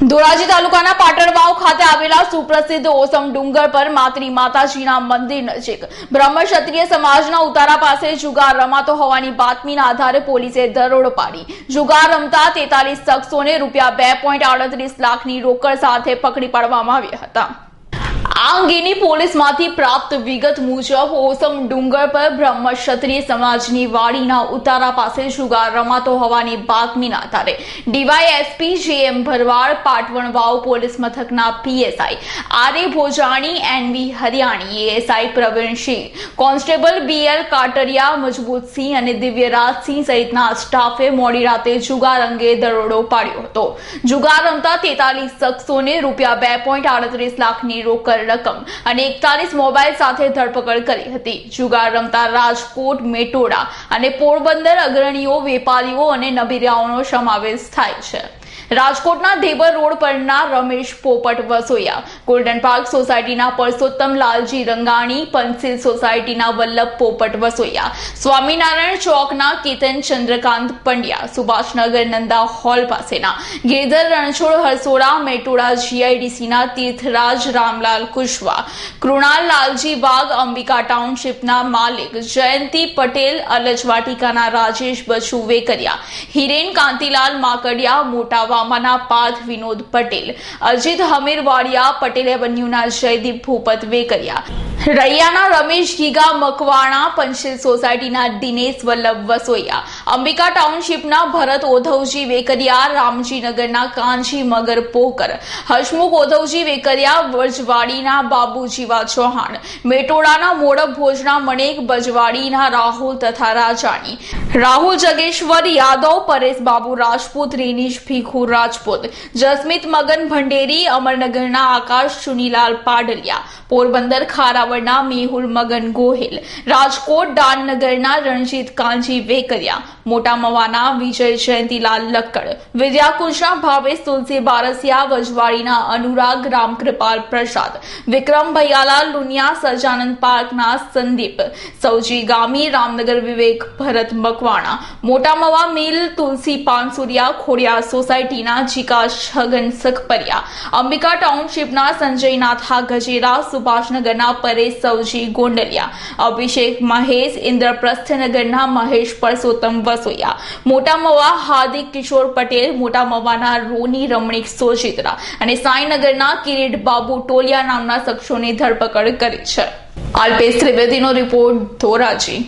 ધોરાજી તાલુકાના પાટણવાવ ખાતે આવેલા સુપ્રસિદ્ધ ઓસમ ડુંગર પર માતરી માતાજીના મંદિર નજીક બ્રહ્મ ક્ષત્રિય સમાજના ઉતારા પાસે જુગાર રમાતો હોવાની બાતમીના આધારે પોલીસે દરોડો પાડી. જુગાર રમતા તેતાલીસ શખ્સોને રૂપિયા બે લાખની રોકડ સાથે પકડી પાડવામાં આવ્યા હતા. આ અંગેની પોલીસમાંથી પ્રાપ્ત વિગત મુજબ ઓસમ ડુંગર પર બ્રહ્મ ક્ષત્રિય સમાજની વાડીના ઉતારા પાસે જુગાર રમાતો હોવાની બાતમીના આધારે DYSP J Bharwad Patvan police મથકના PSI R Bhojani, N V Hariyani, ASI Pravinsinh constable B L Katariya Majbutsinh અને દિવ્યરાજસિંહ સહિતના સ્ટાફે મોડી રાતે જુગાર અંગે દરોડો પાડ્યો હતો. જુગાર રમતા તેતાલીસ શખ્સોને રૂપિયા બે પોઈન્ટ આડત્રીસ લાખની રોકડ રકમ અને એકતાલીસ મોબાઈલ સાથે ધરપકડ કરી હતી. જુગાર રમતા રાજકોટ, મેટોડા અને પોરબંદર અગ્રણીઓ, વેપારીઓ અને નબીરાઓનો સમાવેશ થાય છે. રાજકોટના ધેબર રોડ પરના રમેશ પોપટ વસોયા. ગોલ્ડન પાર્ક સોસાયટીના પરસોત્તમ લાલજી રંગાણી પંસિલ સોસાયટીના વલ્લભ પોપટ વસોયા. સ્વામિનારાયણ ચોકના કેતન ચંદ્રકાંત પંડ્યા. સુભાષનગર નંદા હોલ પાસેના. ગેદર રણછોડ હરસોડા, મેટોડા જીઆઈડીસીના તીર્થરાજ રામલાલ કુશવા. કૃણાલ લાલજી વાઘ, અંબિકા ટાઉનશીપના માલિક જયંતી પટેલ અલજવાટિકાના રાજેશ બચુવે વેકરિયા હિરેન કાંતિલાલ માકડિયા મોટા વામાના પાર્થ વિનોદ પટેલ અજીત હમીરવાડિયા પટેલ એવન્યુના જયદીપ ભૂપત વેકરિયા. રૈયાના રમેશ ગીગા મકવાણા પંચિલ સોસાયટીના દિનેશ વલ્લભ વસોયા, અંબિકા ટાઉનશીપના ભરત ઓધવજી વેકરિયા, રામજીનગરના કાંજી મગર પોકર હસમુખ ઓધવજી વેકરિયા, વજવાડીના બાબુજીવા ચૌહાણ, મેટોડાના મોડપ ભોજના મણેક બજવાડીના રાહુલ તથા રાજાણી, રાહુલ જગેશ્વર, યાદવ, પરેશ બાબુ રાજપૂત, રેનીશ ભીખુ રાજપૂત, જસમિત મગન ભંડેરી, અમરનગરના આકાશ ચુનીલાલ પાડલિયા, પોરબંદર ખારાવડના મેહુલ મગન ગોહિલ, રાજકોટ દાનનગરના રણજીત કાંજી વેકરિયા, મોટા મવાના વિજય જયંતિલાલ લક્કડ, વિદ્યાકુંજના ભાવેશ તુલસી બારસિયા, વજવાડીના અનુરાગ રામકૃપાલ પ્રસાદ, વિક્રમ ભૈયાલાલ લુનિયા સજાનંદ પાર્કના સંદીપ, સૌજી ગામી, રામનગર વિવેક ભરત મકવાણા, મોટા મવા મિલ, તુલસી પાનસુરિયા ખોડિયા સોસાયટીના જીકા છગન સખપરિયા, અંબિકા ટાઉનશીપના સંજય નાથા ગજેરા, સુભાષનગરના પરેશ સૌજી ગોંડલિયા, અભિષેક મહેશ, ઇન્દ્રપ્રસ્થનગરના મહેશ પરસોત્તમ વસોયા, મોટા મવા હાર્દિક કિશોર પટેલ, મોટા મવાના રોની રમણીક સોજિત્રા અને સાંઈનગરના કિરીટ બાબુ ટોલિયા નામના શખ્સોની ધરપકડ કરી છે. અલ્પેશ ત્રિવેદીનો રિપોર્ટ ધોરાજી.